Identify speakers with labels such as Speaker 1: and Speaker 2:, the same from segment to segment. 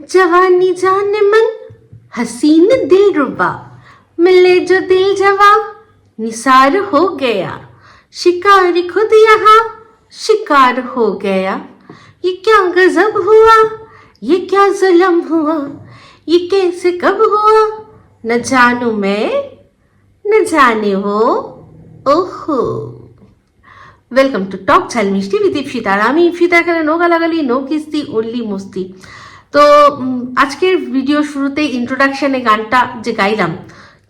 Speaker 1: जवानी जान मन, हसीन दिल रुबा। मिले जो दिल जवाब, निसार हो गया। शिकार खुद यहाँ, शिकार हो गया। ये क्या गजब हुआ, ये क्या जुलम हुआ, ये कैसे कब हुआ? न जानू मैं, न जाने वो। ओहो। Welcome to talk Jhalmishti with Ipshita Rami Ipshita करें नो गला गली नो किस्ती, ओनली मुस्ती। তো আজকের ভিডিও শুরুতে ইন্ট্রোডাকশানে গানটা যে গাইলাম,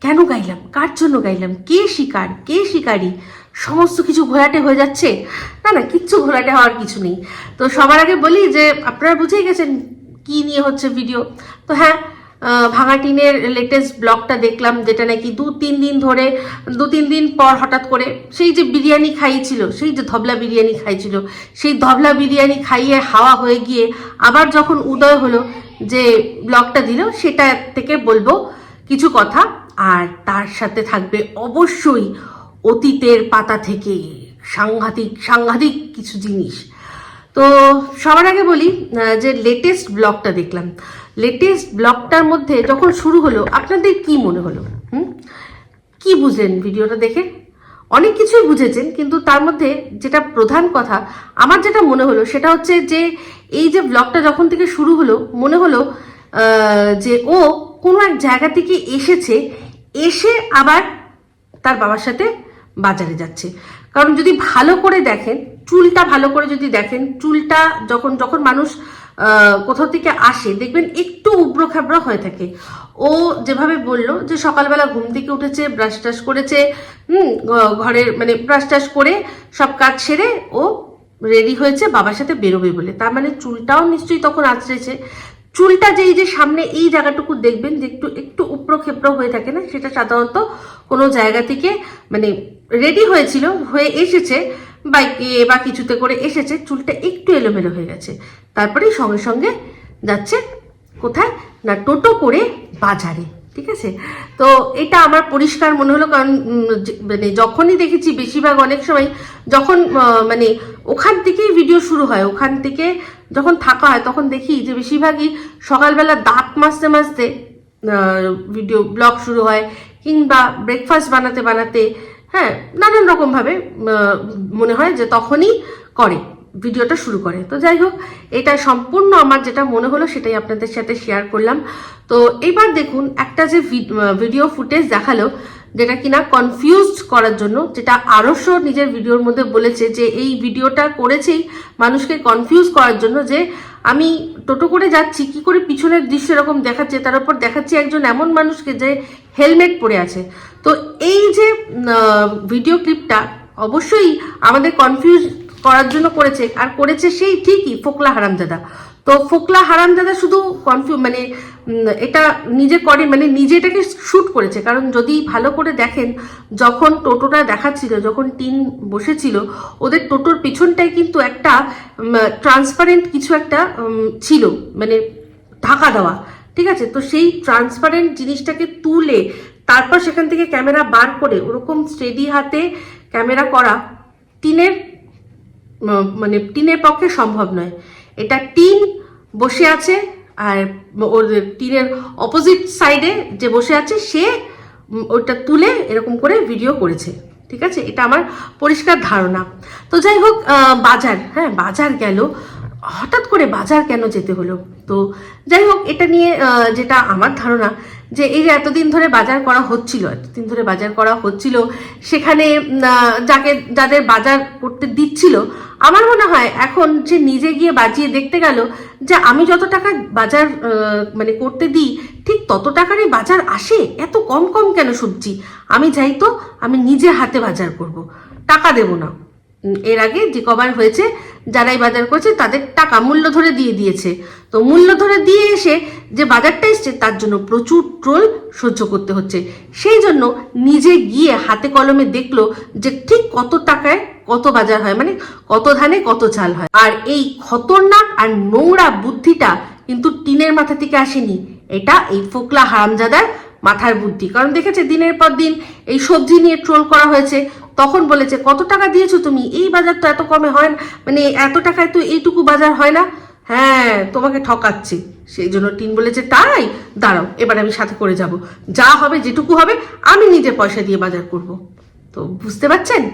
Speaker 1: কেন গাইলাম? কার জন্য গাইলাম? কে শিকার? কে শিকারি? সমস্ত কিছু ঘোলাটে হয়ে যাচ্ছে? না না, কিচ্ছু ঘোলাটে হওয়ার কিছু নেই। তো সবার আগে বলি যে, আপনারা বুঝেই গেছেন কি নিয়ে হচ্ছে ভিডিও তো হ্যাঁ ভাঙা টিনের লেটেস্ট ব্লগটা দেখলাম, যেটা নাকি দু তিন দিন ধরে, দু তিন দিন পর হঠাৎ করে সেই যে বিরিয়ানি খাইয়েছিল, সেই যে ধবলা বিরিয়ানি খাইছিল সেই ধবলা বিরিয়ানি খাইয়ে হাওয়া হয়ে গিয়ে আবার যখন উদয় হলো যে ব্লগটা দিল, সেটা থেকে বলব কিছু কথা। আর তার সাথে থাকবে অবশ্যই অতীতের পাতা থেকে সাংঘাতিক সাংঘাতিক কিছু জিনিস। তো সবার আগে বলি যে লেটেস্ট ব্লগটা দেখলাম লেটেস্ট ব্লগটার মধ্যে যখন শুরু হলো, আপনাদের কি মনে হলো? হুম? কি বুঝলেন ভিডিওটা দেখে? অনেক কিছুই বুঝেছেন, কিন্তু তার মধ্যে যেটা প্রধান কথা, আমার যেটা মনে হলো সেটা হচ্ছে যে এই যে ব্লগটা যখন থেকে শুরু হলো, মনে হলো যে ও কোনো এক জায়গা থেকে এসেছে, এসে আবার তার বাবার সাথে বাজারে যাচ্ছে। কারণ যদি ভালো করে দেখেন, চুলটা ভালো করে যদি দেখেন, চুলটা যখন যখন মানুষ কোথাও থেকে আসে, দেখবেন একটু উব্রো খাবড়া হয়ে থাকে। ও যেভাবে বলল যে সকালবেলা ঘুম থেকে উঠেছে ব্রাশ টাশ করেছে, হুম ঘরের মানে ব্রাশ টাশ করে সব কাজ সেরে ও রেডি হয়েছে, বাবার সাথে বেরোবে বলে। তার মানে চুলটাও নিশ্চয়ই তখন আঁচড়েছে। চুলটা যেই যে সামনে এই জায়গাটুকু দেখবেন যে একটু একটু উপরো খেপড়ো হয়ে থাকে না, সেটা সাধারণত কোনো জায়গা থেকে মানে রেডি হয়েছিল, হয়ে এসেছে। বাইকে বা কিছুতে করে এসেছে, চুলটা একটু এলোমেলো হয়ে গেছে। তারপরেই সঙ্গে সঙ্গে যাচ্ছে কোথায়? না, টোটো করে বাজারে, ঠিক আছে? তো এটা আমার পরিষ্কার মনে হলো, কারণ মানে যখনই দেখেছি বেশিরভাগ অনেক সময় যখন মানে ওখান থেকেই ভিডিও শুরু হয়, ওখান থেকে যখন থাকা হয়, তখন দেখি যে বেশিরভাগই সকালবেলা দাঁত মাজতে মাজতে ভিডিও ব্লগ শুরু হয়, কিংবা ব্রেকফাস্ট বানাতে বানাতে হ্যাঁ নানান রকমভাবে মনে হয় যে তখনই করে, ভিডিওটা শুরু করে। তো যাই হোক, এটা সম্পূর্ণ আমার যেটা মনে হলো সেটাই আপনাদের সাথে শেয়ার করলাম। তো এবার দেখুন, একটা যে ভিডিও ফুটেজ দেখাল, যেটা কিনা কনফিউজড করার জন্য, যেটা আরস্য নিজের ভিডিওর মধ্যে বলেছে যে এই ভিডিওটা করেছেই মানুষকে কনফিউজ করার জন্য যে আমি টোটো করে যাচ্ছি, কি করে পিছনের দৃশ্য এরকম দেখাচ্ছে? তার উপর দেখাচ্ছি একজন এমন মানুষকে যে হেলমেট পরে আছে। তো এই যে ভিডিও ক্লিপটা অবশ্যই আমাদের কনফিউজ করার জন্য করেছে। আর করেছে সেই ঠিকই, ফোকলা হারামজাদা। তো ফোকলা হারামজাদা শুধু কনফিউ মানে এটা নিজে করে মানে নিজে এটাকে শ্যুট করেছে। কারণ যদি ভালো করে দেখেন, যখন টোটোটা দেখাচ্ছিল, যখন টিন বসেছিল, ওদের টোটোর পিছনটায় কিন্তু একটা ট্রান্সপারেন্ট কিছু একটা ছিল মানে ঢাকা দেওয়া। ঠিক আছে? তো সেই ট্রান্সপারেন্ট জিনিসটাকে তুলে, তারপর সেখান থেকে ক্যামেরা বার করে, ওরকম স্টেডি হাতে ক্যামেরা করা, টিনের মানে টিনের পক্ষে সম্ভব নয়। এটা টিন বসে আছে, আর ওর টিনের অপোজিট সাইডে যে বসে আছে, সে ওটা তুলে এরকম করে ভিডিও করেছে। ঠিক আছে? এটা আমার পরিষ্কার ধারণা। তো যাই হোক বাজার হ্যাঁ বাজার গেল। হঠাৎ করে বাজার কেন যেতে হলো? তো যাই হোক, এটা নিয়ে যেটা আমার ধারণা যে এই যে এতদিন ধরে বাজার করা হচ্ছিল, এতদিন ধরে বাজার করা হচ্ছিল, সেখানে যাকে, যাদের বাজার করতে দিচ্ছিল, আমার মনে হয় এখন যে নিজে গিয়ে বাজিয়ে দেখতে গেল যে আমি যত টাকা বাজার মানে করতে দিই, ঠিক তত টাকারই বাজার আসে? এত কম কম কেন সবজি? আমি যাই তো, আমি নিজে হাতে বাজার করব। টাকা দেব না। এর আগে যে কবার হয়েছে, যারাই বাজার করেছে, তাদের টাকা মূল্য ধরে দিয়ে দিয়েছে। তো মূল্য ধরে দিয়ে এসে যে বাজারটা এসছে, তার জন্য প্রচুর ট্রোল সহ্য করতে হচ্ছে। সেই জন্য নিজে গিয়ে হাতে কলমে দেখল যে ঠিক কত টাকায় কত বাজার হয় মানে কত ধানে কত চাল হয়। আর এই খতরনাক আর নোংরা বুদ্ধিটা কিন্তু টিনের মাথা থেকে আসেনি। এটা এই ফোকলা হারামজাদার মাথার বুদ্ধি। কারণ দেখেছে দিনের পর দিন এই সবজি নিয়ে ট্রোল করা হয়েছে। তখন বলেছে, কত টাকা দিয়েছ তুমি? এই বাজার তো এত কমে হয় না। মানে এত টাকায় তো এইটুকু বাজার হয় না? হ্যাঁ তোমাকে ঠকাচ্ছে। সেই জন্য টিন বলেছে, তাই? দাঁড়াও, এবার আমি সাথে করে যাব। যা হবে, যেটুকু হবে, আমি নিজের পয়সা দিয়ে বাজার করব। তো বুঝতে পারছেন?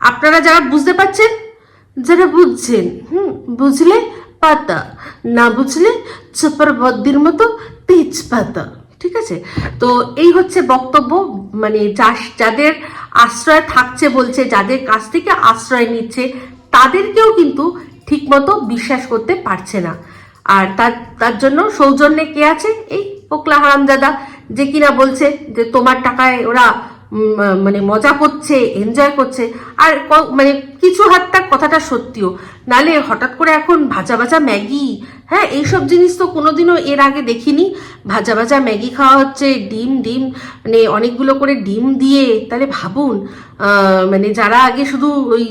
Speaker 1: আপনারা যারা বুঝতে পারছেন, যারা বুঝছেন, হুম, বুঝলে পাতা, না বুঝলে চপার বদ্দির মতো তেজপাতা। ঠিক আছে? তো এই হচ্ছে বক্তব্য মানে যাদের আশ্রয় থাকছে বলছে, যাদের কাছ থেকে আশ্রয় নিচ্ছে, তাদেরকেও কিন্তু ঠিকমতো বিশ্বাস করতে পারছে না। আর তার তার জন্য সৌজন্যে কে আছে? এই পোকলা হারামজাদা, যে কিনা বলছে যে তোমার টাকায় ওরা মানে মজা করছে এনজয় করছে। আর মানে কিছু হাতটা কথাটা সত্যিও নালে হঠাৎ করে এখন ভাজা ভাজা ম্যাগি? হ্যাঁ এইসব জিনিস তো কোনোদিনও এর আগে দেখিনি। ভাজা ভাজা ম্যাগি খাওয়া হচ্ছে, ডিম ডিম মানে অনেকগুলো করে ডিম দিয়ে। তাহলে ভাবুন মানে যারা আগে শুধু ওই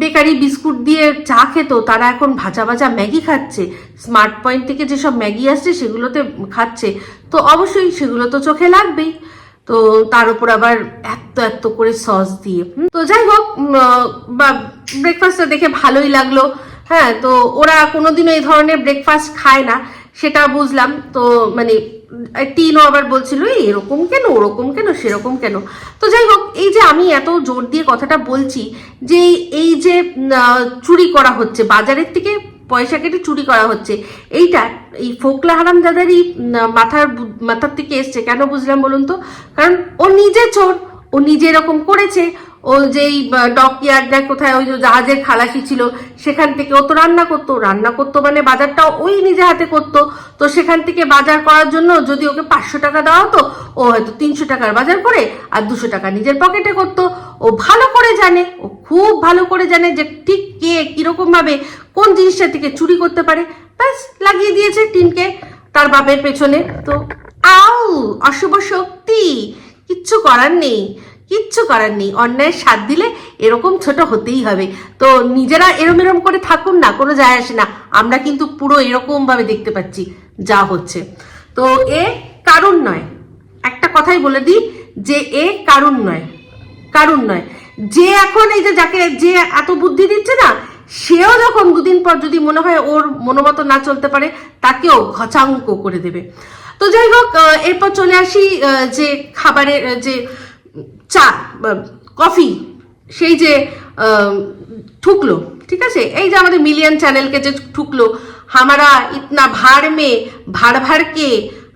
Speaker 1: বেকারি বিস্কুট দিয়ে চা খেত, তারা এখন ভাজা ভাজা ম্যাগি খাচ্ছে। স্মার্ট পয়েন্ট থেকে যেসব ম্যাগি আসছে, সেগুলোতে খাচ্ছে। তো অবশ্যই সেগুলো তো চোখে লাগবেই। তো তার উপর আবার এত এত করে সস দিয়ে। তো যাই হোক ব্রেকফাস্টটা দেখে ভালোই লাগল। হ্যাঁ তো ওরা কোনোদিনও এই ধরনের ব্রেকফাস্ট খায় না সেটা বুঝলাম। তো মানে টিনও আবার বলছিল "এই, এরকম কেন? ওরকম কেন? সেরকম কেন? তো যাই হোক এই যে আমি এত জোর দিয়ে কথাটা বলছি যে এই যে চুরি করা হচ্ছে বাজারের থেকে পয়সা কেটে চুরি করা হচ্ছে। এইটা এই ফোকলা হারাম দাদারই মাথার মাথার থেকে এসছে। কেন বুঝলাম বলুন তো? কারণ ও নিজে চোর। ও নিজে এরকম করেছে, ও যেই ডক ইয়ার্ডটা কোথায়, ওই জাহাজের খালাসি ছিল, সেখান থেকে ও তো রান্না করতো। রান্না করতো মানে বাজারটা ওই নিজে হাতে করতো। তো সেখান থেকে বাজার করার জন্য যদি ওকে পাঁচশো টাকা দেওয়া হতো, ও হয়তো তিনশো টাকার বাজার করে আর দুশো টাকা নিজের পকেটে করতো। ও ভালো করে জানে, ও খুব ভালো করে জানে যে ঠিক কে কীরকমভাবে কোন জিনিসটা থেকে চুরি করতে পারে। ব্যাস, লাগিয়ে দিয়েছে টিনকে, তার বাপের পেছনে। তো আউ, অশুভ শক্তি। কিচ্ছু করার নেই, কিচ্ছু করার নেই। অন্যায়ের সাথ দিলে এরকম ছোট হতেই হবে। তো নিজেরা এরম এরম করে থাকুন না, কোনো যায় আসে না। আমরা কিন্তু পুরো এরকম ভাবে দেখতে পাচ্ছি যা হচ্ছে। তো এ কারণ নয়। একটা কথাই বলে দিই যে এ কারণ নয়। কারণ নয়। যে এখন এই যে যাকে, যে এত বুদ্ধি দিচ্ছে না সেও যখন দুদিন পর যদি মনে হয় ওর মনোমতো না চলতে পারে, তাকেও ঘচাঙ্ক করে দেবে। তো যাই হোক এরপর চলে আসি যে খাবারের যে চা কফি, সেই যে ঠুকলো, ঠিক আছে? এই যে আমাদের মিলিয়ন চ্যানেলকে যে ঠুকলো, হামারা ইতনা ভাড় মে ভাড় ভাড় কে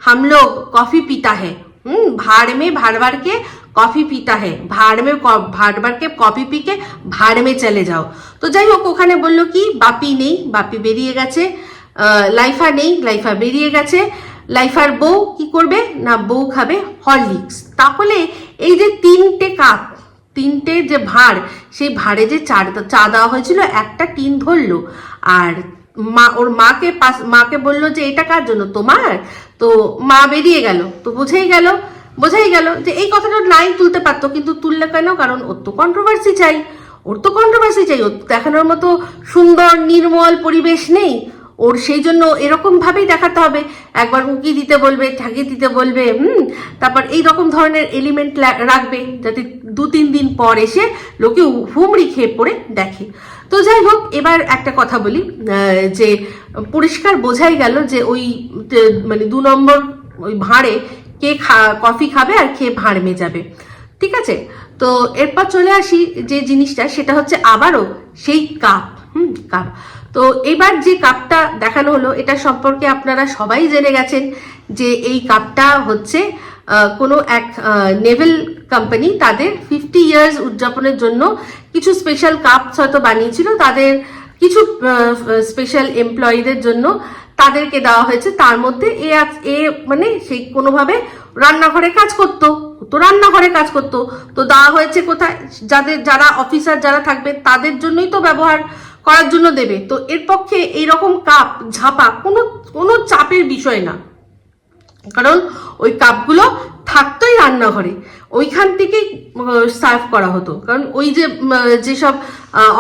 Speaker 1: হাম লোক কফি পিতা হ্যাঁ হুম ভাড় মে ভাড় ভাড়কে কফি পিতা হে ভাড় মে ভাট বারকে কফি পিকে ভাড় মে চলে যাও তো যাই হোক ওখানে বলল কি বাপি নেই বাপি বেরিয়ে গেছে লাইফা নেই লাইফা বেরিয়ে গেছে লাইফার বউ কি করবে না বউ খাবে হরলিক্স তাহলে এই যে তিনটে কাপ, তিনটে যে ভাঁড়, সেই ভাঁড়ে যে চা চা দেওয়া হয়েছিল, একটা টিন ধরলো। আর মা, ওর মাকে পাশ, মাকে বলল যে, এটা কার জন্য? তোমার? তো মা বেরিয়ে গেল। তো বুঝেই গেল বোঝাই গেল যে এই কথাটা লাইন তুলতে পারতো, কিন্তু তুললে কেন? কারণ ওর তো কন্ট্রোভার্সি চাই। ওর তো কন্ট্রোভার্সি চাই। ওর দেখানোর মতো সুন্দর, নির্মল পরিবেশ নেই। ওর সেই জন্য এরকম ভাবেই দেখাতে হবে। একবার উকি দিতে বলবে ঠাকি দিতে বলবে, হুম? তারপর এই রকম ধরনের এলিমেন্ট রাখবে যাতে দু তিন দিন পর এসে লোকে হুমড়ি খেয়ে পড়ে দেখে। তো যাই হোক, এবার একটা কথা বলি যে পরিষ্কার বোঝাই গেল যে ওই মানে দু নম্বর ওই ভাঁড়ে কে খা, কফি খাবে আর খেয়ে ভাঁড় যাবে ঠিক আছে? তো এরপর চলে আসি যে জিনিসটা, সেটা হচ্ছে আবারও সেই কাপ, হুম, কাপ। তো এবার যে কাপটা দেখানো হলো, এটা সম্পর্কে আপনারা সবাই জেনে গেছেন যে এই কাপটা হচ্ছে কোনো এক নেভেল কোম্পানি তাদের ফিফটি ইয়ার্স উদযাপনের জন্য কিছু স্পেশাল কাপস হয়তো বানিয়েছিল। তাদের কিছু স্পেশাল এমপ্লয়ীদের জন্য তাদেরকে দেওয়া হয়েছে। তার মধ্যে এ আজ- এ মানে সেই কোনোভাবে রান্নাঘরে কাজ করতো। তো রান্নাঘরে কাজ করতো। তো দেওয়া হয়েছে কোথায়? যাদের, যারা অফিসার যারা থাকবে, তাদের জন্যই তো ব্যবহার করার জন্য দেবে। তো এর পক্ষে এইরকম কাপ, ঝাপা কোনো কোনো চাপের বিষয় না। কারণ ওই কাপগুলো থাকতোই রান্নাঘরে। ওইখান থেকেই সার্ভ করা হতো। কারণ ওই যে যেসব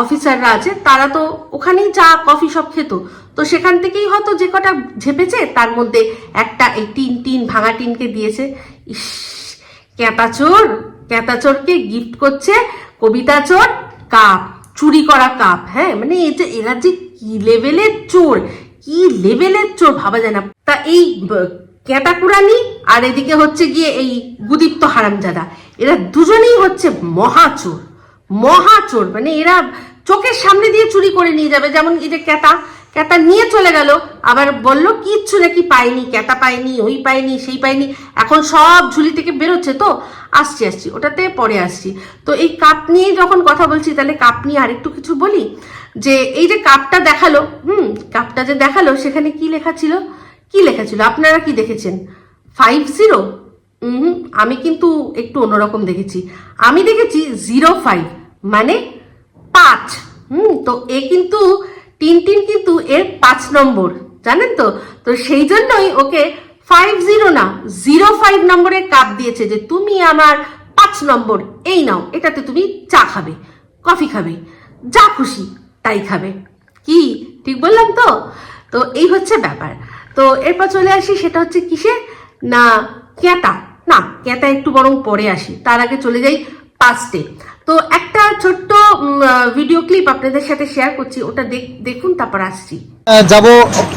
Speaker 1: অফিসাররা আছে, তারা তো ওখানেই চা কফি সব খেত। তো সেখান থেকেই হয়তো যে কটা ঝেপেছে, তার মধ্যে একটা এই টিন টিন, ভাঙা টিনকে দিয়েছে। ইস ক্যাতাচোর ক্যাতাচোরকে গিফট করছে কবিতা চোর, কাপ, চুরি করা কাপ। হ্যাঁ মানে এই যে, এরা যে কি লেভেলের চোর, কি লেভেলের চোর ভাবা যায় না। তা এই ক্যাটাকুরানি আর এদিকে হচ্ছে গিয়ে এই গুদীপ্ত হারামজাদা। এরা দুজনেই হচ্ছে মহাচোর মহাচোর মানে এরা চোখের সামনে দিয়ে চুরি করে নিয়ে যাবে। যেমন এই যে ক্যাটা ক্যাটা নিয়ে চলে গেল, আবার বলল, কিচ্ছু নাকি পায়নি ক্যাটা পায়নি ওই পায়নি সেই পায়নি এখন সব ঝুলি থেকে বেরোচ্ছে তো? আসছি আসছি, ওটাতে পরে আসছি। তো এই কাপ নিয়ে যখন কথা বলছি, তাহলে কাপ নিয়ে আরেকটু কিছু বলি? যে এই যে কাপটা দেখাল, হুম, কাপটা যে দেখাল, সেখানে কি লেখা ছিল? কি লেখা ছিল আপনারা কি দেখেছেন? ফাইভ জিরো আমি কিন্তু একটু অন্যরকম দেখেছি। আমি দেখেছি জিরো ফাইভ মানে পাঁচ। হুম, তো এ কিন্তু টিনটিন কিন্তু এর পাঁচ নম্বর, জানেন তো? তো সেই জন্যই ওকে ফাইভ জিরো না জিরো ফাইভ নম্বরের কাপ দিয়েছে যে তুমি আমার পাঁচ নম্বর, এই নাও, এটাতে তুমি চা খাবে, কফি খাবে, যা খুশি তাই খাবে। কি? ঠিক বললাম তো? তো এই হচ্ছে ব্যাপার। তো এরপর চলে আসি, সেটা হচ্ছে কিসে না ক্যাটা না ক্যাটা একটু বরং পরে আসি। তার আগে চলে যাই পাস্টে তো একটা ছোট্ট ভিডিও ক্লিপ আপনাদের সাথে শেয়ার করছি। ওটা দেখুন, তারপর আসছি।
Speaker 2: যাব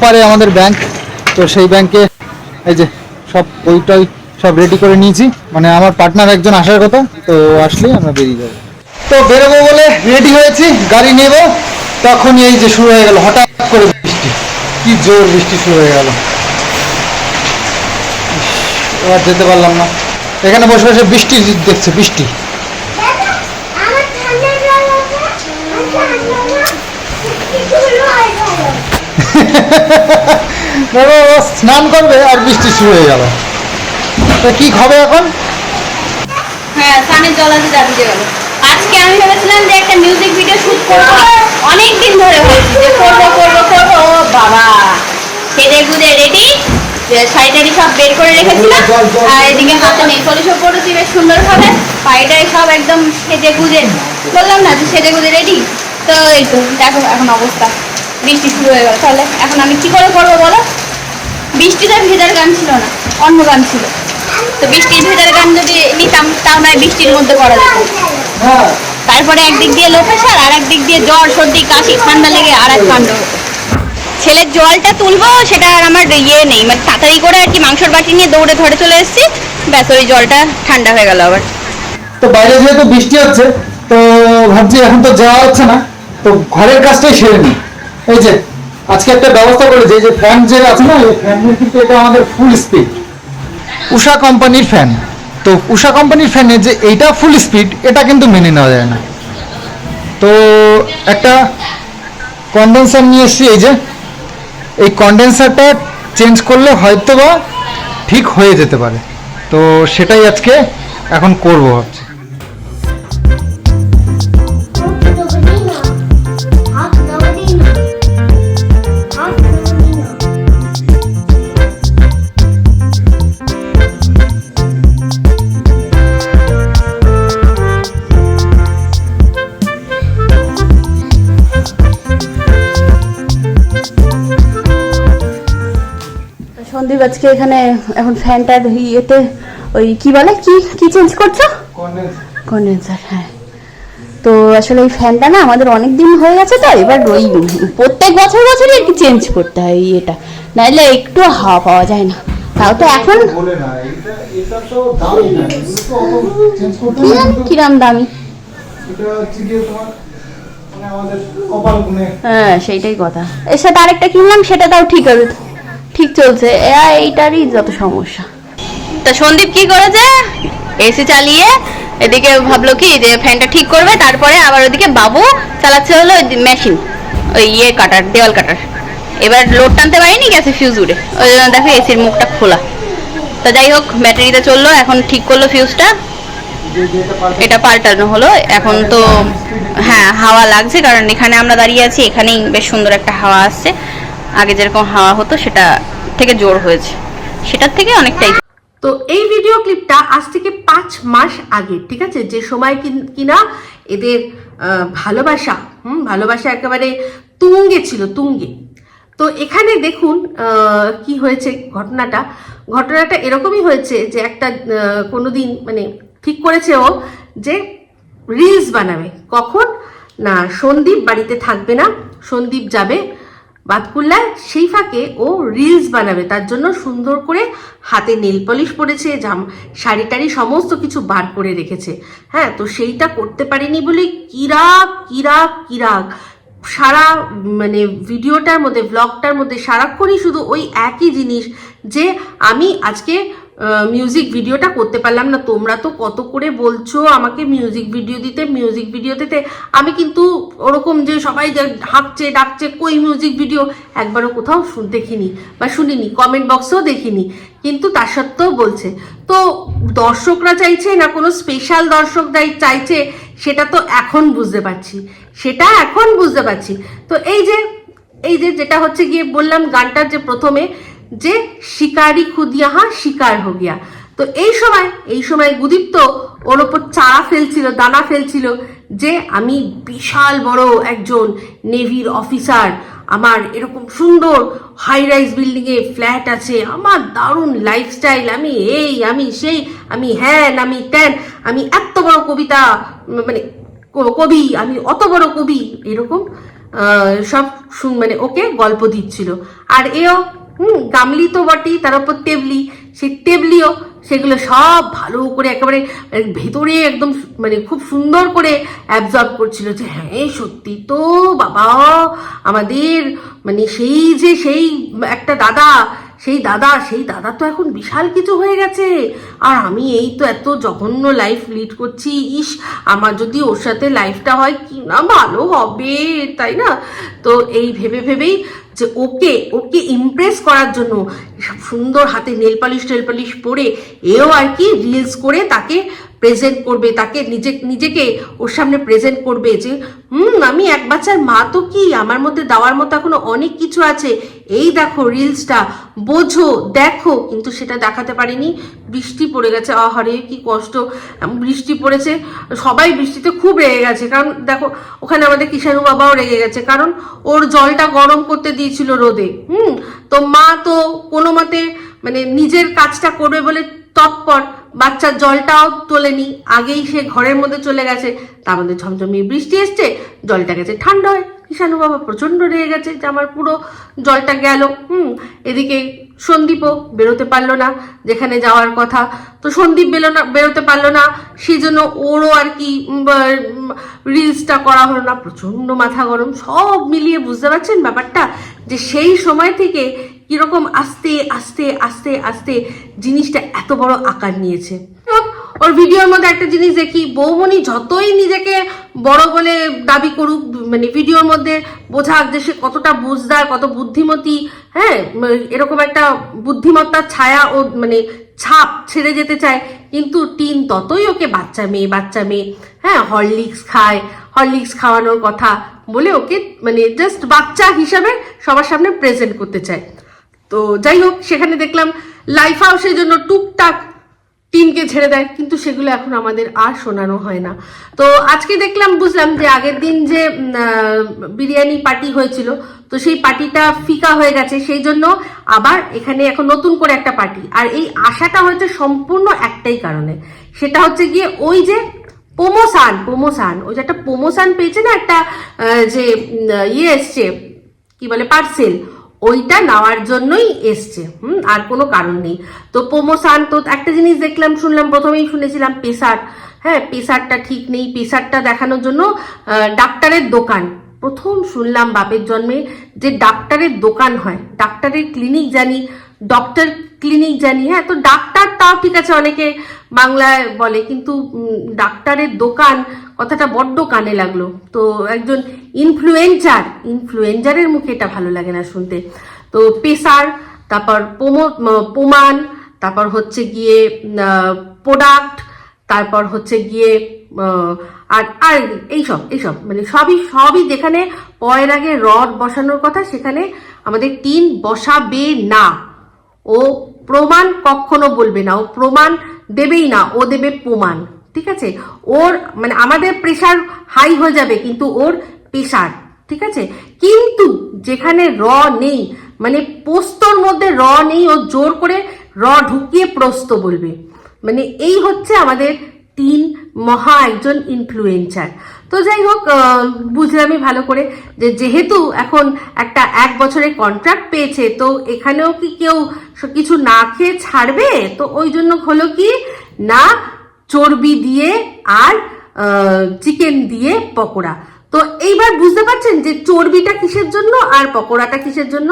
Speaker 2: পারে আমাদের ব্যাংক তো সেই ব্যাংকে এই যে সব বই টই সব রেডি করে নিয়েছি। মানে আমার পার্টনার একজন আসার কথা, তো আসলেই আমরা বেরিয়ে যাব। তো বেরোবো বলে রেডি হয়েছি, গাড়ি নেব। তখনই এই যে শুরু হয়ে গেল, হঠাৎ করে কি জোর বৃষ্টি শুরু হয়ে গেল। এবার যেতে পারলাম না। এখানে বসে বসে বৃষ্টি দেখছে, বৃষ্টি। স্নান করবে আর বৃষ্টি শুরু হয়ে গেল। তা কি হবে এখন?
Speaker 3: হ্যাঁ স্নানের জল আছে ভিজে গেল আজকে আমি ভেবেছিলাম যে একটা মিউজিক ভিডিও শুট করব। অনেক দিন ধরে বলছি যে করব করব করব। ও বাবা। সেজে গুজে রেডি শাড়ি টাড়ি সব বের করে রেখেছিলাম। আর এদিকে হাতে নেই পলিশও পড়েছি বেশ সুন্দরভাবে। পায়েটাই সব একদম সেজে গুজে। বললাম না যে সেজে গুজে রেডি তো এই তো দেখো এখন অবস্থা। বৃষ্টি শুরু হয়ে গেল। তাহলে এখন আমি কি করে করব বলো? বৃষ্টিতে ভেজার গান ছিল না অন্য গান ছিল। তো বৃষ্টির ভেজার গান যদি নিতাম তাও নয় বৃষ্টির মধ্যে করা যেত।
Speaker 2: হ্যাঁ
Speaker 3: তারপরে একদিক দিয়ে লো প্রেশার আর একদিক দিয়ে জ্বর সর্দি কাশি ঠান্ডা লেগে আর এক কাণ্ড। ছেলের জলটা তুলবো সেটা আর আমার ইয়ে নেই মানে তাড়াতাড়ি করে আর কি মাংসর বাটি নিয়ে দৌড়ে ধরে চলে এসেছি। ব্যাস ওই জলটা ঠান্ডা হয়ে গেল আবার।
Speaker 2: তো বাইরে যেহেতু বৃষ্টি হচ্ছে তো ভাবছি এখন তো যাওয়া হচ্ছে না তো ঘরের কাজটাই সেরে নিই। এই যে আজকে একটা ব্যবস্থা করেছি যে ফ্যান যে আছে না এই ফ্যান কিন্তু এটা আমাদের ফুল স্পিড উষা কোম্পানির ফ্যান তো উষা কোম্পানির ফ্যানে যে এইটা ফুল স্পিড এটা কিন্তু মেনে নেওয়া যায় না। তো একটা কন্ডেন্সার নিয়ে এসছি, এই যে, এই কন্ডেন্সারটা চেঞ্জ করলে হয়তো বা ঠিক হয়ে যেতে পারে। তো সেটাই আজকে এখন করব ভাবছি।
Speaker 3: সন্দীপ আজকে এখানে এখন ফ্যানটার ইয়েতে ওই কি বলে? কি কি চেঞ্জ করছ? কন্ডেন্সার হ্যাঁ। তো আসলে এই ফ্যানটা না আমাদের অনেক দিন হয়ে গেছে তো, এবার ওই প্রত্যেক বছর বছরই একটু চেঞ্জ করতে হয় এটা নাহলে একটু হাওয়া পাওয়া যায় না। তাও তো এখন কিরাম দামি? হ্যাঁ সেইটাই কথা। এর সাথে আরেকটা কিনলাম, সেটা তাও ঠিক আছে ঠিক চলছে এইটারই যত সমস্যা। তা সন্দীপ কি করেছে? এসি চালিয়ে এদিকে ভাবলো কি যে ফ্যানটা ঠিক করবে, তারপরে আবার ওদিকে বাবু চালাচ্ছে হলো মেশিন, ওই ইয়ে কাটার, দেওয়াল কাটার। এবার লোড টানতে পারিনি গেছে ফিউজ উড়ে, ওই জন্য দেখো এসির মুখটা খোলা। তা যাই হোক ব্যাটারিতে চলল, এখন ঠিক করল ফিউজটা এটা পাল্টানো হলো, এখন তো হ্যাঁ হাওয়া লাগছে, কারণ এখানে আমরা দাঁড়িয়ে আছি, এখানেই বেশ সুন্দর একটা হাওয়া আসছে। আগে যেরকম হাওয়া হতো, সেটা থেকে জোর হয়েছে। সেটার থেকে অনেকটাই
Speaker 1: তো এই ভিডিও ক্লিপটা আজ থেকে পাঁচ মাস আগে, ঠিক আছে? যে সময় কিন- এদের ভালোবাসা, হুম, ভালোবাসা একেবারে তুঙ্গে ছিল, তুঙ্গে। তো এখানে দেখুন কি হয়েছে ঘটনাটা। ঘটনাটা এরকমই হয়েছে যে একটা কোনো দিন মানে ঠিক করেছে ও যে রিলস বানাবে। কখন? না, সন্দীপ বাড়িতে থাকবে না, সন্দীপ যাবে বাতকুল্লায় সেই ফাঁকে ও রিলস বানাবে। তার জন্য সুন্দর করে হাতে নেল পলিশ পরেছে, জাম, শাড়ি টাড়ি সমস্ত কিছু বার করে রেখেছে। হ্যাঁ তো সেইটা করতে পারিনি বলে কিরাক কিরাক কিরাক। সারা মানে ভিডিওটার মধ্যে ব্লগটার মধ্যে সারাক্ষণই শুধু ওই একই জিনিস যে আমি আজকে মিউজিক ভিডিওটা করতে পারলাম না। তোমরা তো কত করে বলছো আমাকে মিউজিক ভিডিও দিতে মিউজিক ভিডিও দিতে। আমি কিন্তু ওরকম যে সবাই যে হাঁকছে, ডাকছে, কই মিউজিক ভিডিও একবারও কোথাও দেখিনি বা শুনিনি কমেন্ট বক্সেও দেখিনি। কিন্তু তার সত্ত্বেও বলছে। তো দর্শকরা চাইছে না কোনো স্পেশাল দর্শক চাইছে, সেটা তো এখন বুঝতে পারছি। সেটা এখন বুঝতে পারছি। তো এই যে এই যে যেটা হচ্ছে গিয়ে বললাম গানটার যে প্রথমে যে শিকারি খুদ ইহা শিকার হো গিয়া। তো এই সময় এই সময় গুদীপ্ত ওর ওপর চারা ফেলছিল, দানা ফেলছিল যে আমি বিশাল বড় একজন নেভির অফিসার। আমার এরকম সুন্দর হাই রাইজ বিল্ডিং এ ফ্ল্যাট আছে, আমার দারুণ লাইফস্টাইল আমি এই, আমি সেই, আমি হ্যান, আমি ত্যান, আমি এত বড় কবিতা মানে কবি, আমি অত বড় কবি, এরকম সব মানে ওকে গল্প দিচ্ছিল। আর এও হুম। গামলি তো বটেই তার উপর টেবলি সেই টেবলিও সেগুলো সব ভালো করে একেবারে ভেতরে একদম মানে খুব সুন্দর করে অ্যাবজর্ব করছিল যে হ্যাঁ সত্যি তো বাবা, আমাদের মানে সেই যে, সেই একটা দাদা সেই দাদা সেই দাদা তো এখন বিশাল কিছু হয়ে গেছে। আর আমি এই তো এত জঘন্য লাইফ লিড করছি। ইস, আমার যদি ওর সাথে লাইফটা হয়, কি না ভালো হবে, তাই না? তো এই ভেবে ভেবেই যে ওকে ওকে ইমপ্রেস করার জন্য সুন্দর হাতে নেল পালিশ টেল পালিশ পরে এও আর কি রিলস করে তাকে প্রেজেন্ট করবে, তাকে নিজে, নিজেকে ওর সামনে প্রেজেন্ট করবে যে, হুম, আমি এক বাচ্চার মা তো কি? আমার মধ্যে দেওয়ার মতো এখনও অনেক কিছু আছে। এই দেখো রিলসটা বোঝো, দেখো। কিন্তু সেটা দেখাতে পারিনি। বৃষ্টি পড়ে গেছে, আহারে, কি কষ্ট। বৃষ্টি পড়েছে, সবাই বৃষ্টিতে খুব রেগে গেছে। কারণ দেখো, ওখানে আমাদের কিষাণু বাবাও রেগে গেছে। কারণ ওর জলটা গরম করতে দিয়েছিল রোদে। হুম, তো মা তো কোনো মতে মানে নিজের কাজটা করবে বলে তৎপর বাচ্চার জলটাও তোলেনি, আগেই সে ঘরের মধ্যে চলে গেছে। তার মধ্যে ঝমঝমিয়ে বৃষ্টি এসছে, জলটা গেছে ঠান্ডা হয়। কিষাণু বাবা প্রচণ্ড রেগে গেছে যে আমার পুরো জলটা গেল। হুম, এদিকে সন্দীপও বেরোতে পারল না, যেখানে যাওয়ার কথা। তো সন্দীপ বেরো না, বেরোতে পারল না সেই জন্য ওরও আর কি রিলসটা করা হলো না। প্রচণ্ড মাথা গরম, সব মিলিয়ে বুঝতে পারছেন ব্যাপারটা? যে সেই সময় থেকে কীরকম আস্তে আস্তে আস্তে আস্তে জিনিসটা এত বড় আকার নিয়েছে। ওর ভিডিওর মধ্যে একটা জিনিস দেখি বৌমনি যতই নিজেকে বড় বলে দাবি করুক মানে ভিডিওর মধ্যে বোঝাক যে সে কতটা বুঝদার, কত বুদ্ধিমতী হ্যাঁ এরকম একটা বুদ্ধিমত্তার ছায়া ও মানে ছাপ ছেড়ে যেতে চায়, কিন্তু টিন ততই ওকে বাচ্চা মেয়ে বাচ্চা মেয়ে হ্যাঁ হরলিক্স খায়, হরলিক্স খাওয়ানোর কথা বলে ওকে মানে জাস্ট বাচ্চা হিসাবে সবার সামনে প্রেজেন্ট করতে চায়। তো যাই হোক, সেখানে দেখলাম লাইফ হাউসের জন্য টুকটাক টিমকে ছেড়ে দেয়, কিন্তু সেগুলো এখন আমাদের আর শোনানো হয় না। তো আজকে দেখলাম, বুঝলাম যে আগের দিন যে বিরিয়ানি পার্টি হয়েছিল, তো সেই পার্টিটা ফিকা হয়ে গেছে, সেই জন্য আবার এখানে এখন নতুন করে একটা পার্টি আর এই আশাটা হচ্ছে সম্পূর্ণ একটাই কারণে। সেটা হচ্ছে গিয়ে ওই যে প্রমোশন প্রমোশন, ওই যে একটা প্রমোশন পেয়েছে না একটা যে ইয়ে এসছে, কি বলে পার্সেল ওইটা নেওয়ার জন্যই এসছে। হুম, আর কোনো কারণ নেই। তো প্রমোশান, তো একটা জিনিস দেখলাম, শুনলাম, প্রথমেই শুনেছিলাম পেশার হ্যাঁ পেশারটা ঠিক নেই। পেশারটা দেখানোর জন্য ডাক্তারের দোকান। প্রথম শুনলাম বাপের জন্মে যে ডাক্তারের দোকান হয়। ডাক্তারের ক্লিনিক জানি। ডক্টর ক্লিনিক জানি হ্যাঁ তো ডাক্তার তাও ঠিক আছে, অনেকে বাংলায় বলে, কিন্তু ডাক্তারের দোকান কথাটা বড্ড কানে লাগল। তো একজন ইনফ্লুয়েঞ্জার ইনফ্লুয়েঞ্জারের মুখে এটা ভালো লাগে না শুনতে। তো পেশার, তারপর পোমো প্রমাণ, তারপর হচ্ছে গিয়ে প্রোডাক্ট তারপর হচ্ছে গিয়ে আর আর এইসব এইসব মানে সবই সবই যেখানে পয়ের আগে রড বসানোর কথা, সেখানে আমাদের টিন বসাবে না। ও প্রমাণ কখনো বলবে না, ও প্রমাণ দেবেই না, ও দেবে প্রমাণ, ঠিক আছে? ওর মানে আমাদের প্রেশার হাই হয়ে যাবে কিন্তু ওর প্রেশার ঠিক আছে? কিন্তু যেখানে র নেই মানে পোস্তর মধ্যে র নেই, ও জোর করে র ঢুকিয়ে প্রস্ত বলবে। মানে এই হচ্ছে আমাদের তিন মহা একজন ইনফ্লুয়েন্সার তো যাই হোক বুঝলামই ভালো করে যে যেহেতু এখন একটা এক বছরের কন্ট্রাক্ট পেয়েছে, তো এখানেও কি কেউ কিছু না খেয়ে ছাড়বে? তো ওই জন্য হলো কি? না, চর্বি দিয়ে আর চিকেন দিয়ে পকোড়া। তো এইবার বুঝতে পারছেন যে চর্বিটা কিসের জন্য আর পকোড়াটা কিসের জন্য?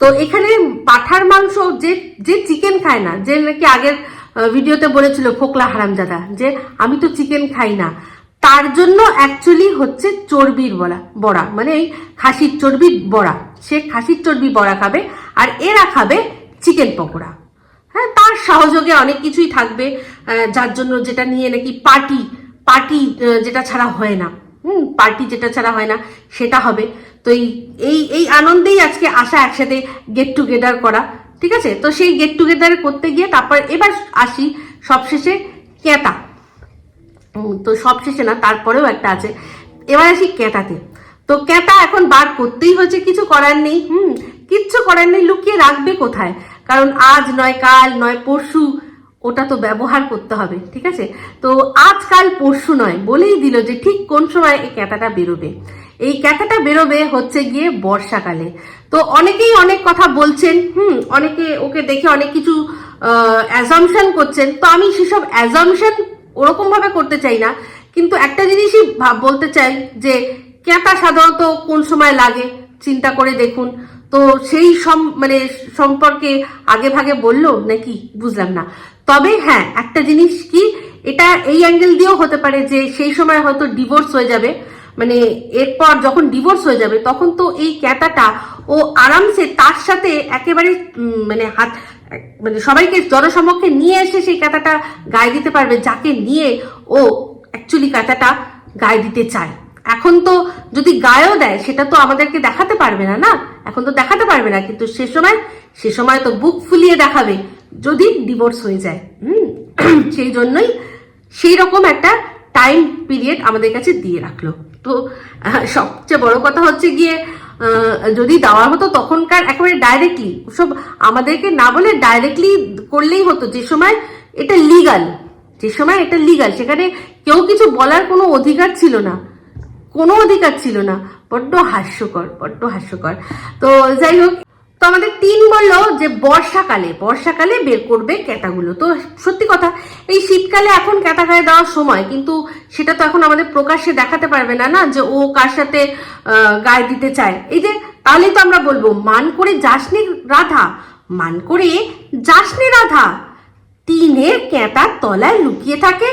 Speaker 1: তো এখানে পাঠার মাংস যে যে চিকেন খায় না, যে নাকি আগের ভিডিওতে বলেছিল ফোকলা হারামজাদা যে, আমি তো চিকেন খাই না। তার জন্য অ্যাকচুয়ালি হচ্ছে চর্বির বড়া বড়া মানে এই খাসির চর্বির বড়া। সে খাসির চর্বি বড়া খাবে আর এরা খাবে চিকেন পকোড়া। হ্যাঁ তার সহযোগে অনেক কিছুই থাকবে যার জন্য যেটা নিয়ে নাকি পার্টি পার্টি যেটা ছাড়া হয় না। হুম পার্টি যেটা ছাড়া হয় না, সেটা হবে। তো এই এই এই আনন্দেই আজকে আসা একসাথে গেট টুগেদার করা। ঠিক আছে? তো সেই গেট টুগেদার করতে গিয়ে তারপর এবার আসি সবশেষে উম, তো সব শেষে না তারপরেও একটা আছে। এবার আসি ক্যাটাতে। তো ক্যাটা এখন বার করতেই হচ্ছে কিছু করার নেই হুম? কিচ্ছু করার নেই লুকিয়ে রাখবে কোথায়? কারণ আজ নয় কাল নয় পরশু ওটা তো ব্যবহার করতে হবে ঠিক আছে? তো আজকাল পরশু নয় বলেই দিল যে ঠিক কোন সময় এই ক্যাটাটা বেরোবে। এই ক্যাটাটা বেরোবে হচ্ছে গিয়ে বর্ষাকালে। তো অনেকেই অনেক কথা বলছেন, হুম, অনেকে ওকে দেখে অনেক কিছু অ্যাজামশন করছেন। তো আমি সেসব অ্যাজামশন ওরকম ভাবে করতে চাই না। কিন্তু একটা জিনিসই বলতে চাই যে ক্যাটা সাধারণত কোন সময় লাগে, চিন্তা করে দেখুন। তো সেই সম মানে সম্পর্কে আগে ভাগে বলল নাকি? বুঝলাম না। তবে হ্যাঁ একটা জিনিস কি, এটা এই অ্যাঙ্গেল দিয়েও হতে পারে যে সেই সময় হয়তো ডিভোর্স হয়ে যাবে। মানে এরপর যখন ডিভোর্স হয়ে যাবে, তখন তো এই ক্যাটাটা ও আরামসে তার সাথে একেবারে মানে হাত মানে সবাইকে জনসমক্ষে নিয়ে এসে সেই কাঁথাটা গায়ে দিতে পারবে, যাকে নিয়ে ও অ্যাকচুয়ালি কাঁথাটা গায়ে দিতে চায়। এখন তো যদি গায়েও দেয়, সেটা তো আমাদেরকে দেখাতে পারবে না না? এখন তো দেখাতে পারবে না, কিন্তু সে সময় সে সময় তো বুক ফুলিয়ে দেখাবে, যদি ডিভোর্স হয়ে যায়। হুম, সেই জন্যই সেই রকম একটা টাইম পিরিয়ড আমাদের কাছে দিয়ে রাখল। তো সবচেয়ে বড় কথা হচ্ছে গিয়ে যদি দেওয়া হতো তখনকার একেবারে ডাইরেক্টলি সব আমাদেরকে না বলে ডাইরেক্টলি করলেই হতো, যে সময় এটা লিগাল যে সময় এটা লিগাল সেখানে কেউ কিছু বলার কোনো অধিকার ছিল না, কোনো অধিকার ছিল না, বড্ড হাস্যকর বড্ড হাস্যকর। তো যাই হোক তো আমাদের তিন বলল যে বর্ষাকালে বর্ষাকালে বের করবে ক্যাটাগুলো। তো সত্যি কথা, এই শীতকালে এখন ক্যাটা গায়ে দেওয়ার সময়, কিন্তু সেটা তো এখন আমাদের প্রকাশ্যে দেখাতে পারবে না না? যে ও কার সাথে গায়ে দিতে চায়। এই যে তাহলে তো আমরা বলব, মান করে যাসনি রাধা, মান করে যাসনি রাধা। টিনের ক্যাঁটার তলায় লুকিয়ে থাকে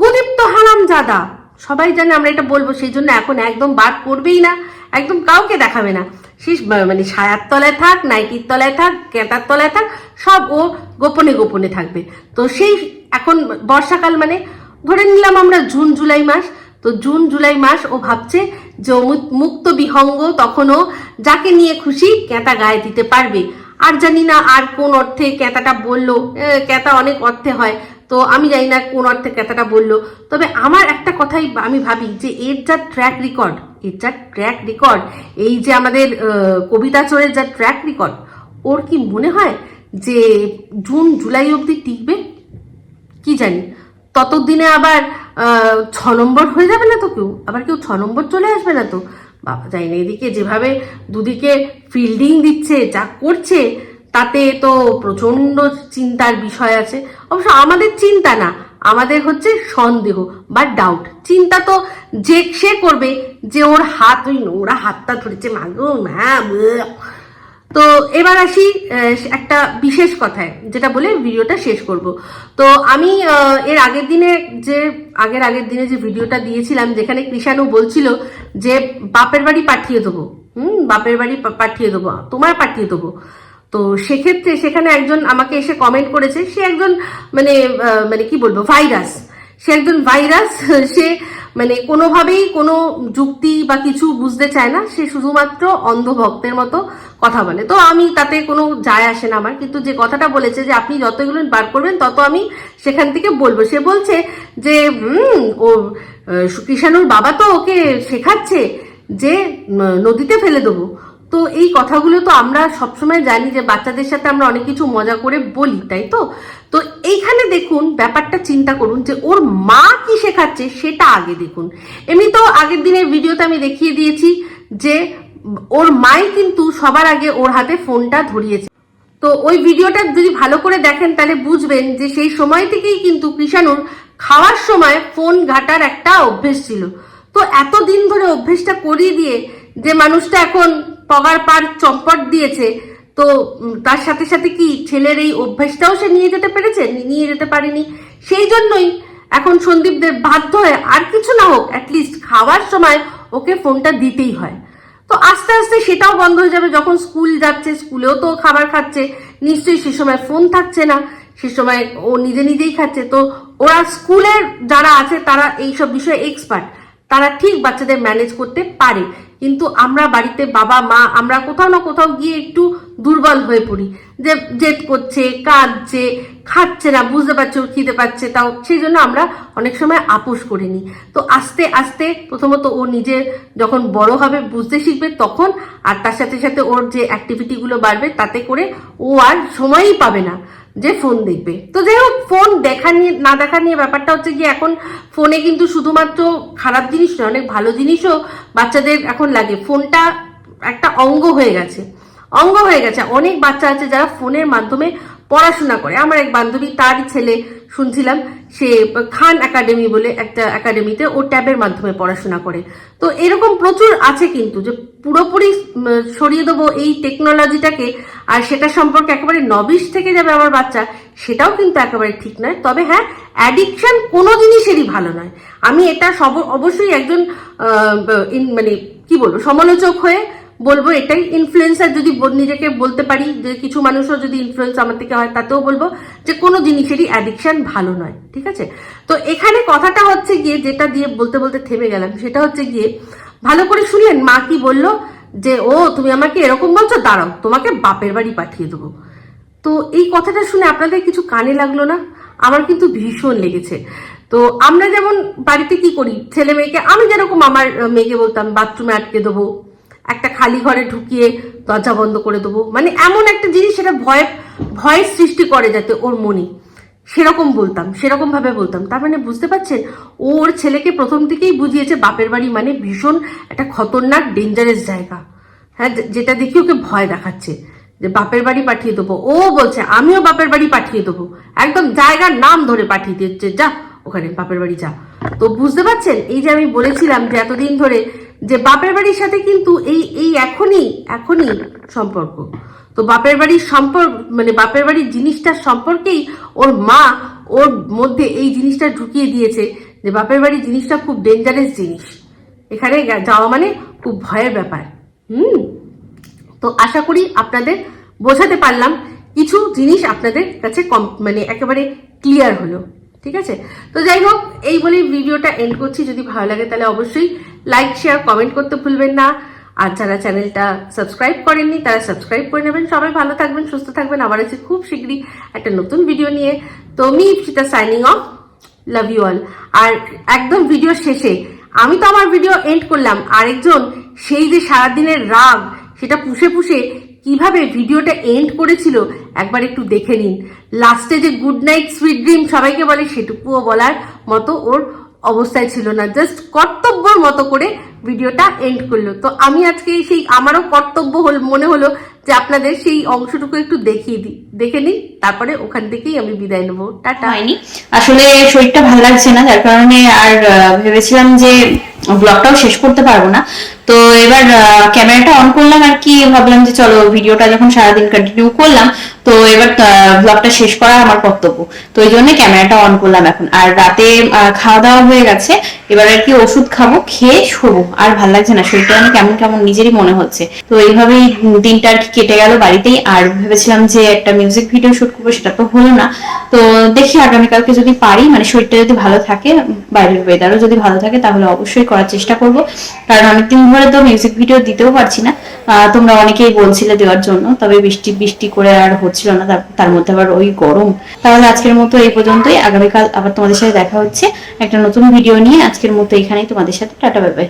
Speaker 1: গদীপ্ত হারাম জাদা সবাই জানে আমরা এটা বলব, সেই জন্য এখন একদম বার করবেই না, একদম কাউকে দেখাবে না। সে মানে ছায়ার তলায় থাক, নাইটির তলায় থাক, ক্যাঁটার তলায় থাক, সব ও গোপনে গোপনে থাকবে। তো সেই এখন বর্ষাকাল মানে ধরে নিলাম আমরা জুন, জুলাই মাস, তো জুন, জুলাই মাস ও ভাবছে যে মুক্ত বিহঙ্গ তখনও যাকে নিয়ে খুশি ক্যাঁটা গায়ে দিতে পারবে। আর জানি না আর কোন অর্থে ক্যাঁতাটা বলল ক্যাঁতা অনেক অর্থে হয় তো আমি জানি না কোন অর্থে ক্যাঁতাটা বলল। তবে আমার একটা কথাই আমি ভাবি যে এর যা ট্র্যাক রেকর্ড এর যা ট্র্যাক রেকর্ড এই যে আমাদের কবিতা চোরের যা ট্র্যাক রেকর্ড ওর কি মনে হয় যে জুন, জুলাই অবধি টিকবে? কি জানি। ততদিনে আবার ছ নম্বর হয়ে যাবে না তো কেউ? আবার কেউ ছ নম্বর চলে আসবে না তো? বাবা যাই না এদিকে যেভাবে দুদিকে ফিল্ডিং দিচ্ছে, যা করছে তাতে তো প্রচণ্ড চিন্তার বিষয় আছে। অবশ্য আমাদের চিন্তা না, আমাদের হচ্ছে সন্দেহ বা ডাউট চিন্তা তো যে সে করবে, যে ওর হাত, ওই নোংরা হাতটা ধরেছে মাগো ম্যাম তো এবার আসি একটা বিশেষ কথায়, যেটা বলে ভিডিওটা শেষ করব। তো আমি এর আগের দিনে যে, আগের আগের দিনে যে ভিডিওটা দিয়েছিলাম, যেখানে কৃষাণু বলছিল যে, বাপের বাড়ি পাঠিয়ে দেবো। হুম, বাপের বাড়ি পাঠিয়ে দেবো তোমায় পাঠিয়ে দেবো। তো সেক্ষেত্রে সেখানে একজন আমাকে এসে কমেন্ট করেছে, সে একজন মানে মানে কি বলব ভাইরাস সে একজন ভাইরাস সে মানে কোনোভাবেই কোনো যুক্তি বা কিছু বুঝতে চায় না, সে শুধুমাত্র অন্ধভক্তের মতো কথা বলে। তো আমি তাতে কোনো যায় আসে না আমার, কিন্তু যে কথাটা বলেছে যে আপনি যতগুলো বার করবেন, তত আমি সেখান থেকে বলব। সে বলছে যে ও কৃষাণুর বাবা তো ওকে শেখাচ্ছে যে নদীতে ফেলে দেবো। তো এই কথাগুলো তো আমরা সবসময় জানি যে বাচ্চাদের সাথে আমরা অনেক কিছু মজা করে বলি, তাই তো? তো এইখানে দেখুন, ব্যাপারটা চিন্তা করুন যে ওর মা কি শেখাচ্ছে সেটা আগে দেখুন। এমনি তো আগের দিনের ভিডিওতে আমি দেখিয়ে দিয়েছি যে ওর মাই কিন্তু সবার আগে ওর হাতে ফোনটা ধরিয়েছে। তো ওই ভিডিওটা যদি ভালো করে দেখেন তাহলে বুঝবেন যে সেই সময় থেকেই কিন্তু কৃষাণুর খাওয়ার সময় ফোন ঘাটার একটা অভ্যেস ছিল। তো এতদিন ধরে অভ্যেসটা করিয়ে দিয়ে যে মানুষটা এখন পগার পার চম্পট দিয়েছে, তো তার সাথে সাথে কি ছেলের এই অভ্যেসটাও সে নিয়ে যেতে পেরেছে? নিয়ে যেতে পারেনি। সেই জন্যই এখন সন্দীপদের বাধ্য হয়ে আর কিছু না হোক অ্যাটলিস্ট খাওয়ার সময় ওকে ফোনটা দিতেই হয়। তো আস্তে আস্তে সেটাও বন্ধ হয়ে যাবে। যখন স্কুল যাচ্ছে, স্কুলেও তো খাবার খাচ্ছে, নিশ্চয়ই সে সময় ফোন থাকছে না, সে সময় ও নিজে নিজেই খাচ্ছে। তো ওরা স্কুলের যারা আছে, তারা এইসব বিষয়ে এক্সপার্ট তারা ঠিক বাচ্চাদের ম্যানেজ করতে পারে। কিন্তু আমরা বাড়িতে বাবা, মা, আমরা কোথাও না কোথাও গিয়ে একটু দুর্বল হয়ে পড়ি। যে, জেদ করছে, কাঁদছে, খাচ্ছে না, বুঝতে পারছে ওর খিদে পাচ্ছে, তাও সেই জন্য আমরা অনেক সময় আপোষ করে নিই। তো আস্তে আস্তে প্রথমত ও নিজে যখন বড় হবে, বুঝতে শিখবে, তখন আর তার সাথে সাথে ওর যে অ্যাক্টিভিটিগুলো বাড়বে, তাতে করে ও আর সময়ই পাবে না। যে ফোন দেখবে। তো যাই হোক ফোন দেখা নিয়ে, না দেখা নিয়ে ব্যাপারটা হচ্ছে কি এখন ফোনে কিন্তু শুধুমাত্র খারাপ জিনিস নয়, অনেক ভালো জিনিসও বাচ্চাদের এখন লাগে। ফোনটা একটা অঙ্গ হয়ে গেছে। অঙ্গ হয়ে গেছে। অনেক বাচ্চা আছে যারা ফোনের মাধ্যমে পড়াশোনা করে। আমার এক বান্ধবী তারই ছেলে শুনছিলাম, সে খান একাডেমি বলে একটা একাডেমিতে ও ট্যাবের মাধ্যমে পড়াশোনা করে। তো এরকম প্রচুর আছে কিন্তু যে পুরোপুরি সরিয়ে দেবো এই টেকনোলজিটাকে, আর সেটা সম্পর্কে একেবারে নবিশ থেকে যাবে আমার বাচ্চা, সেটাও কিন্তু একেবারে ঠিক নয়। তবে হ্যাঁ অ্যাডিকশান কোনো জিনিসেরই ভালো নয়। আমি এটা সব, অবশ্যই একজন মানে কি বলব, সমালোচক হয়ে বলব এটাই ইনফ্লুয়েন্সার যদি নিজেকে বলতে পারি, যে কিছু মানুষও যদি ইনফ্লুয়েন্স আমার থেকে হয় তাতেও বলব যে কোনো জিনিসেরই অ্যাডিকশন ভালো নয়, ঠিক আছে? তো এখানে কথাটা হচ্ছে গিয়ে যেটা দিয়ে বলতে বলতে থেমে গেলাম, সেটা হচ্ছে গিয়ে ভালো করে শুনলেন, মা কি বলল? যে, ও, তুমি আমাকে এরকম বলছো, দাঁড়াও, তোমাকে বাপের বাড়ি পাঠিয়ে দেবো। তো এই কথাটা শুনে আপনাদের কিছু কানে লাগল না? আমার কিন্তু ভীষণ লেগেছে। তো আমরা যেমন বাড়িতে কি করি? ছেলে মেয়েকে আমি যেরকম আমার মেয়েকে বলতাম, বাথরুমে আটকে দেবো। একটা খালি ঘরে ঢুকিয়ে দরজা বন্ধ করে দেবো। মানে এমন একটা জিনিস সেটা ভয়, ভয়ের সৃষ্টি করে যাতে ওর মনে সেরকম বলতাম, সেরকম ভাবে বলতাম। তার মানে বুঝতে পারছেন? ওর ছেলেকে প্রথম থেকেই বুঝিয়েছে বাপের বাড়ি মানে ভীষণ একটা খতরনাক ডেঞ্জারাস জায়গা। হ্যাঁ যেটা দেখি ওকে ভয় দেখাচ্ছে। যে বাপের বাড়ি পাঠিয়ে দেবো। ও বলছে, আমিও বাপের বাড়ি পাঠিয়ে দেবো। একদম জায়গার নাম ধরে পাঠিয়ে দিচ্ছে যা ওখানে বাপের বাড়ি যা তো বুঝতে পারছেন? এই যে আমি বলেছিলাম যে এতদিন ধরে যে বাপের বাড়ির সাথে কিন্তু এই এই এখনই এখনই সম্পর্ক। তো বাপের বাড়ির সম্পর্ক মানে বাপের বাড়ির জিনিসটার সম্পর্কেই ওর মা ওর মধ্যে এই জিনিসটা ঢুকিয়ে দিয়েছে যে বাপের বাড়ির জিনিসটা খুব ডেঞ্জারাস জিনিস। এখানে যাওয়া মানে খুব ভয়ের ব্যাপার। হুম? তো আশা করি আপনাদের বোঝাতে পারলাম। কিছু জিনিস আপনাদের কাছে কম মানে একেবারে ক্লিয়ার হলো। ঠিক আছে? তো যাই হোক, এই বলে ভিডিওটা এন্ড করছি। যদি ভালো লাগে তাহলে অবশ্যই লাইক শেয়ার কমেন্ট করতে ভুলবেন না। আর যারা চ্যানেলটা সাবস্ক্রাইব করেননি, তারা সাবস্ক্রাইব করে নেবেন। সবাই ভালো থাকবেন, সুস্থ থাকবেন। আবার আছে খুব শীঘ্রই একটা নতুন ভিডিও নিয়ে। তো me Ipsita signing off love you all আর একদম ভিডিও শেষে, আমি তো আমার ভিডিও এন্ড করলাম। আরেকজন, সেই যে সারাদিনের রাগ, সেটা পুষে পুষে কীভাবে ভিডিওটা এন্ড করেছিল, একবার একটু দেখে নিন। লাস্টে যে গুড নাইট সুইট ড্রিম সবাইকে বলে, সেটুকুও বলার মতো ওর অবস্থায় ছিল না। জাস্ট কর্তব্যর মতো করে ভিডিওটা এন্ড করল। তো আমি আজকে সেই আমারও কর্তব্য হল, মনে হলো যে আপনাদের সেই অংশটুকু একটু দেখিয়ে দিই দেখে নিই, তারপরে ওখান থেকেই আমি বিদায় নেব। টাটা।
Speaker 4: হয়নি। আসলে শরীরটা ভালো লাগছে না, যার কারণে আর ভেবেছিলাম যে ব্লগটাও শেষ করতে পারব না। তো এবার ক্যামেরাটা অন করলাম আর কি, ভাবলাম যে চলো ভিডিওটা যখন সারাদিন কন্টিনিউ করলাম, তো এবার ব্লগটা শেষ করা আমার কর্তব্য। তো এই জন্য ক্যামেরাটা অন করলাম এখন। আর রাতে খাওয়া দাওয়া হয়ে গেছে, এবার আর কি ওষুধ খাব, খেয়ে শোবো। আর ভালো লাগছে না। শরীরটা যেন কেমন কেমন নিজেরই মনে হচ্ছে। তো এইভাবেই দিনটা আর কেটে গেল বাড়িতেই। আর ভেবেছিলাম যে একটা মিউজিক ভিডিও শুট করব, সেটা তো হলো না। তো দেখি আগামীকালকে যদি পারি মানে শরীরটা যদি ভালো থাকে, বাইরের ওয়েদারও যদি ভালো থাকে, তাহলে অবশ্যই করার চেষ্টা করব। কারণ অনেকদিন ধরে তো মিউজিক ভিডিও দিতেও পারছি না। তোমরা অনেকেই বলছিলে দেওয়ার জন্য, তবে বৃষ্টি বৃষ্টি করে আর হচ্ছিল না। তার মধ্যে আবার ওই গরম। তাহলে আজকের মতো এই পর্যন্তই। আগামীকাল আবার তোমাদের সাথে দেখা হচ্ছে। একটা নতুন ভিডিও নিয়ে আজকের মতো এখানেই। তোমাদের সাথে টাটা বাই বাই